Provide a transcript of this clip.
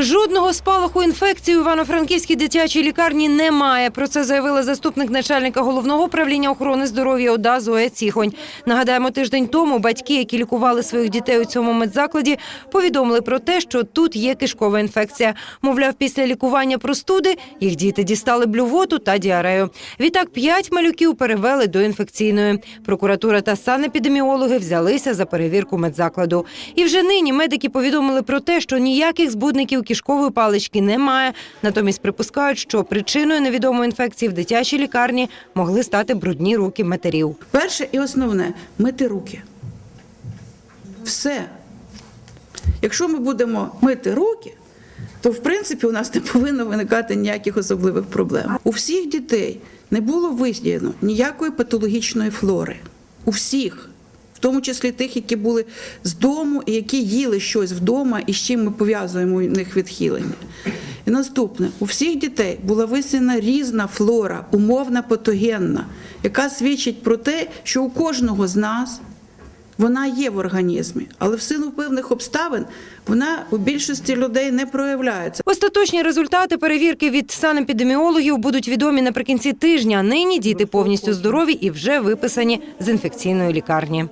Жодного спалаху інфекції у Івано-Франківській дитячій лікарні немає. Про це заявила заступник начальника головного управління охорони здоров'я ОДА Зоя Ціхонь. Нагадаємо, тиждень тому батьки, які лікували своїх дітей у цьому медзакладі, повідомили про те, що тут є кишкова інфекція. Мовляв, після лікування простуди їх діти дістали блювоту та діарею. Відтак п'ять малюків перевели до інфекційної. Прокуратура та санепідеміологи взялися за перевірку медзакладу. І вже нині медики повідомили про те, що ніяких збудників кишкової палички немає. Натомість припускають, що причиною невідомої інфекції в дитячій лікарні могли стати брудні руки матерів. Перше і основне мити руки. Все. Якщо ми будемо мити руки, то в принципі у нас не повинно виникати ніяких особливих проблем. У всіх дітей не було виявлено ніякої патологічної флори. У всіх. В тому числі тих, які були з дому і які їли щось вдома, і з чим ми пов'язуємо у них відхилення. І наступне: у всіх дітей була висіяна різна флора, умовна патогенна, яка свідчить про те, що у кожного з нас вона є в організмі, але в силу певних обставин вона у більшості людей не проявляється. Остаточні результати перевірки від санепідеміологів будуть відомі наприкінці тижня. Нині діти повністю здорові і вже виписані з інфекційної лікарні.